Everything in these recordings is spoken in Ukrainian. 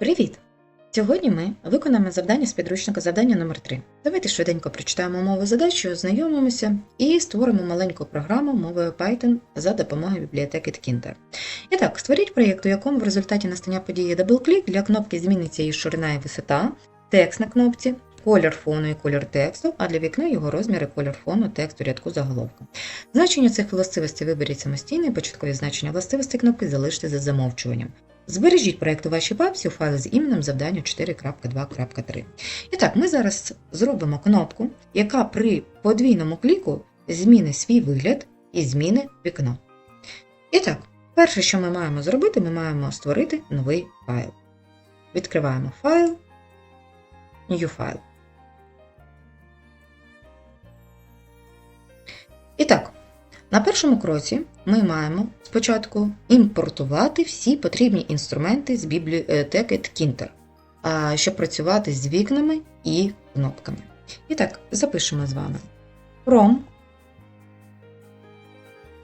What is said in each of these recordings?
Привіт! Сьогодні ми виконаємо завдання з підручника завдання номер 3 Давайте швиденько прочитаємо умови задачі, ознайомимося і створимо маленьку програму мовою Python за допомогою бібліотеки Tkinter. І так, створіть проєкт, у якому в результаті настання події DoubleClick для кнопки зміниться її ширина і висота, текст на кнопці, колір фону і колір тексту, а для вікна його розмір і колір фону тексту рядку заголовка. Значення цих властивостей виберіть самостійно і початкові значення властивостей кнопки залиште за замовчуванням. Збережіть проєкт у вашій папці у файлі з іменем завдання 4.2.3. І так, ми зараз зробимо кнопку, яка при подвійному кліку змінить свій вигляд і зміни вікно. І так, перше, що ми маємо зробити, ми маємо створити новий файл. Відкриваємо файл, New File. І так, на першому кроці ми маємо спочатку імпортувати всі потрібні інструменти з бібліотеки Tkinter, щоб працювати з вікнами і кнопками. І так, запишемо з вами from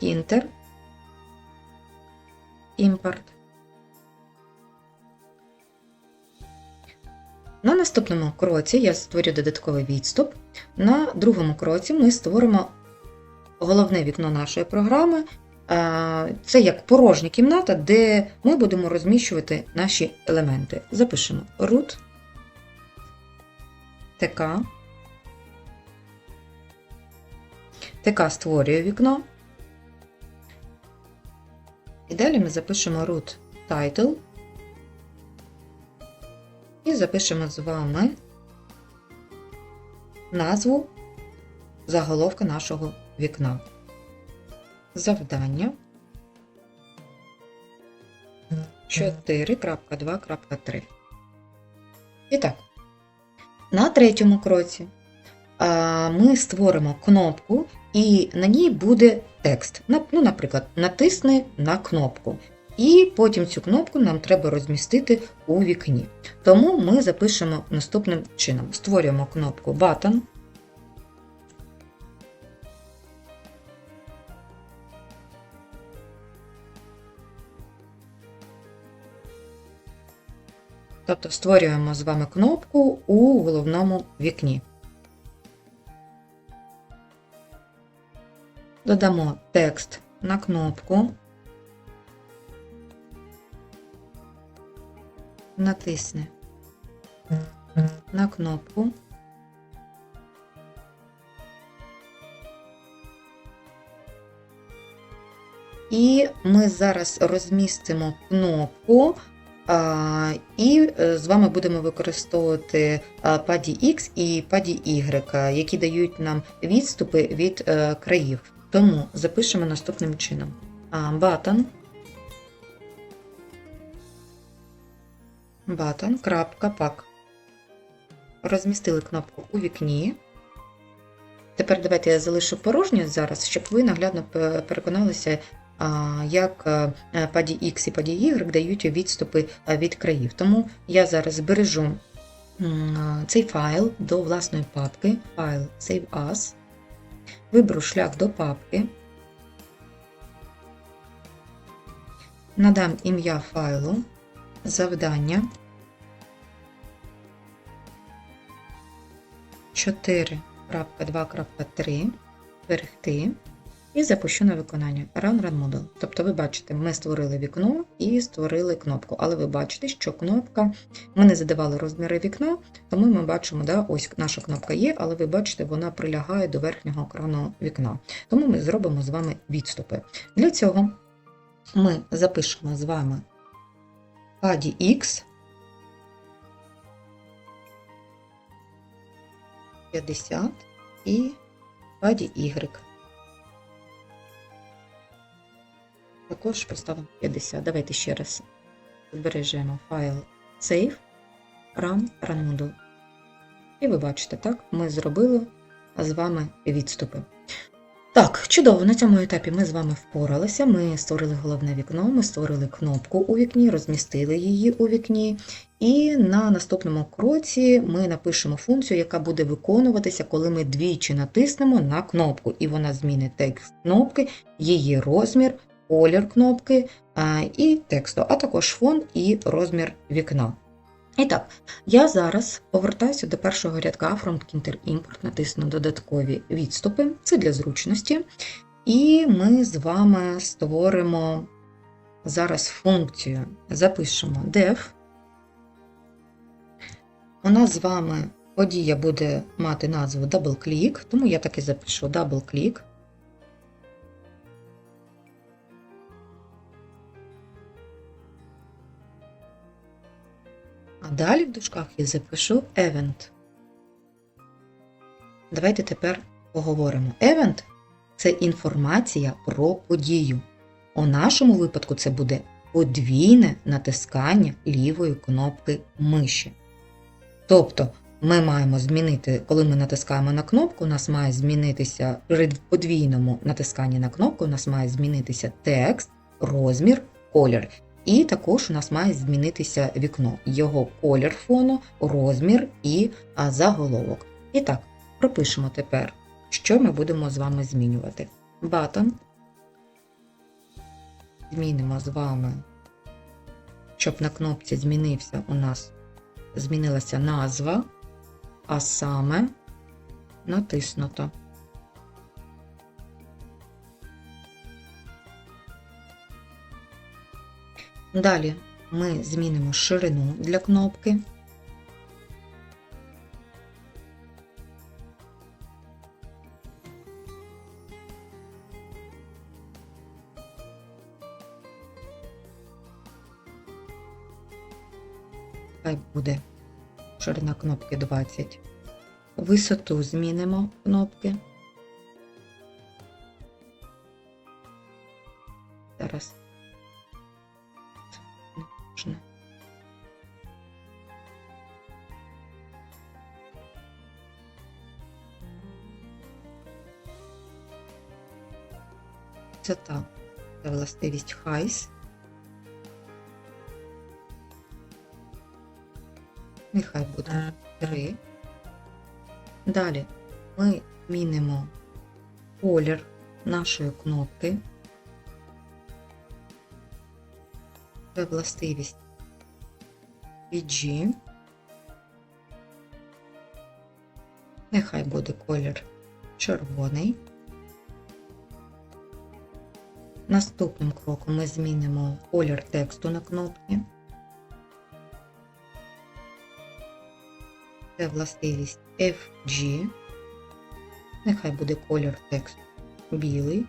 Tkinter import. На наступному кроці я створю додатковий відступ. На другому кроці ми створимо головне вікно нашої програми. Це як порожня кімната, де ми будемо розміщувати наші елементи. Запишемо root tk. ТК створює вікно. І далі ми запишемо root title. І запишемо з вами назву заголовка нашого вікна. Завдання 4.2.3. І так, на третьому кроці ми створимо кнопку, і на ній буде текст. Ну, наприклад, натисни на кнопку. І потім цю кнопку нам треба розмістити у вікні. Тому ми запишемо наступним чином: створюємо кнопку Button. Тобто створюємо з вами кнопку у головному вікні. Додамо текст на кнопку. Натисни на кнопку. І ми зараз розмістимо кнопку і е, з вами будемо використовувати паді X і паді Y, які дають нам відступи від е, країв. Тому запишемо наступним чином. Button. Button. Розмістили кнопку у вікні. Тепер давайте я залишу порожнє зараз, щоб ви наглядно переконалися, як е, паді X і паді Y дають відступи е, від країв. Тому я зараз збережу цей файл до власної папки, файл Save As, виберу шлях до папки, надам ім'я файлу, завдання. 4.2.3 зберегти і запущу на виконання Run Run Model. Тобто, ви бачите, ми створили вікно і створили кнопку. Але ви бачите, що кнопка, ми не задавали розміри вікна, тому ми бачимо, да, ось наша кнопка є, але ви бачите, вона прилягає до верхнього екрану вікна. Тому ми зробимо з вами відступи. Для цього ми запишемо з вами паді X 50 і паді Y. Також поставимо 50. Давайте ще раз збережемо файл Save, Run, Run Model. І ви бачите, так, ми зробили з вами відступи. Так, чудово, на цьому етапі ми з вами впоралися. Ми створили головне вікно, ми створили кнопку у вікні, розмістили її у вікні. І на наступному кроці ми напишемо функцію, яка буде виконуватися, коли ми двічі натиснемо на кнопку, і вона змінить текст кнопки, її розмір, колір кнопки і тексту, а також фон і розмір вікна. І так, я зараз повертаюся до першого рядка FrontKinter Import, натисну додаткові відступи, це для зручності. І ми з вами створимо зараз функцію, запишемо def. У нас з вами подія буде мати назву DoubleClick, тому я так і запишу DoubleClick. А далі в дужках я запишу event. Давайте тепер поговоримо. Event це інформація про подію. У нашому випадку це буде подвійне натискання лівої кнопки миші. Тобто ми маємо змінити, коли ми натискаємо на кнопку, у нас має змінитися при подвійному натисканні на кнопку, у нас має змінитися текст, розмір, колір. І також у нас має змінитися вікно, його колір фону, розмір і заголовок. І так, пропишемо тепер, що ми будемо з вами змінювати. Button. Змінимо з вами, щоб на кнопці змінився у нас змінилася назва, а саме натиснуто. Далі ми змінимо ширину для кнопки. Хай буде ширина кнопки 20. Висоту змінимо кнопки. Висота це властивість Height. Нехай буде 3. Далі ми змінимо колір нашої кнопки. Це властивість PG. Нехай буде колір червоний. Наступним кроком ми змінимо колір тексту на кнопці. Це властивість FG. Нехай буде колір тексту білий.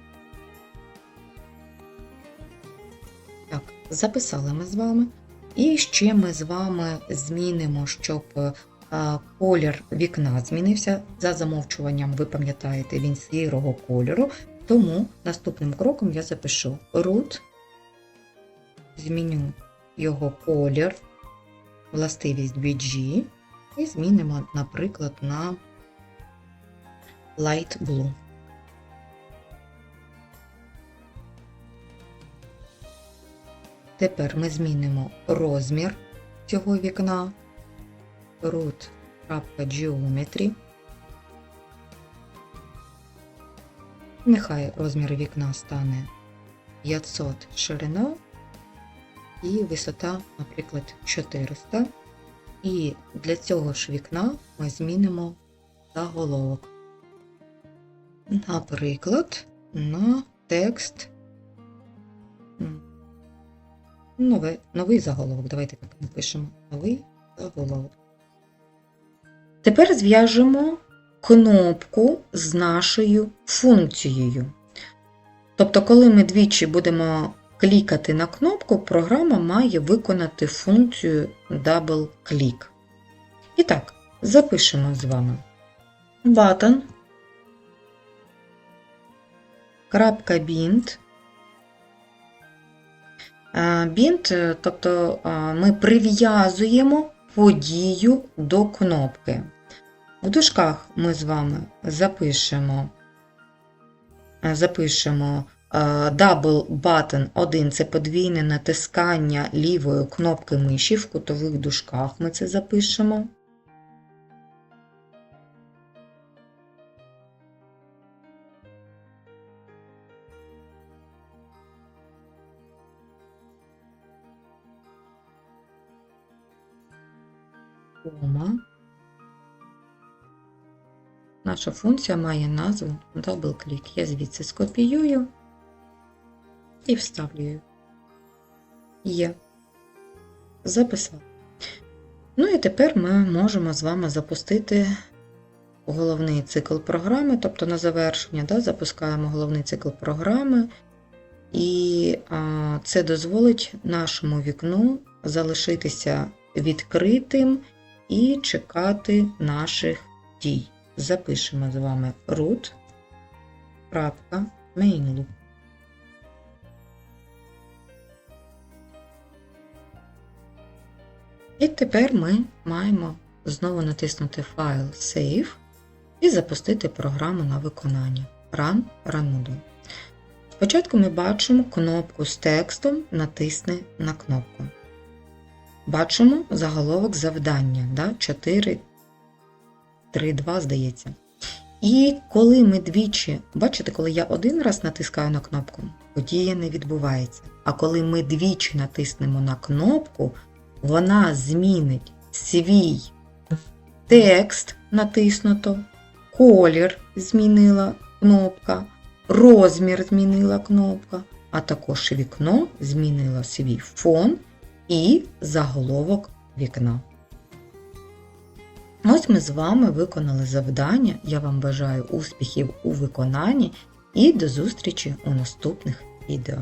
Так, записали ми з вами. І ще ми з вами змінимо, щоб колір вікна змінився. За замовчуванням, ви пам'ятаєте, він сірого кольору. Тому наступним кроком я запишу root, зміню його колір, властивість BG і змінимо, наприклад, на Light Blue. Тепер ми змінимо розмір цього вікна root.geometry. Нехай розмір вікна стане 500 ширина і висота, наприклад, 400. І для цього ж вікна ми змінимо заголовок. Наприклад, на текст новий, новий заголовок. Давайте так напишемо новий заголовок. Тепер зв'яжемо кнопку з нашою функцією. Тобто, коли ми двічі будемо клікати на кнопку, програма має виконати функцію Double Click. І так, запишемо з вами button, bind. Bind, тобто ми прив'язуємо подію до кнопки. В дужках ми з вами запишемо запишемо Double Button 1 це подвійне натискання лівої кнопки миші в кутових дужках ми це запишемо. кома. Наша функція має назву DoubleClick. Я звідси скопіюю і вставлюю. Є. Записав. Ну і тепер ми можемо з вами запустити головний цикл програми, тобто на завершення да, запускаємо головний цикл програми, і а, це дозволить нашому вікну залишитися відкритим і чекати наших дій. Запишемо з вами root. loop. І тепер ми маємо знову натиснути файл Save і запустити програму на виконання Run Moodle. Спочатку ми бачимо кнопку з текстом Натисни на кнопку. Бачимо заголовок завдання да? 4, 3, 2, здається. І коли ми двічі, бачите, коли я один раз натискаю на кнопку, подія не відбувається. А коли ми двічі натиснемо на кнопку, вона змінить свій текст натиснуто, колір змінила кнопка, розмір змінила кнопка, а також вікно змінило свій фон і заголовок вікна. Ось ми з вами виконали завдання. Я вам бажаю успіхів у виконанні і до зустрічі у наступних відео.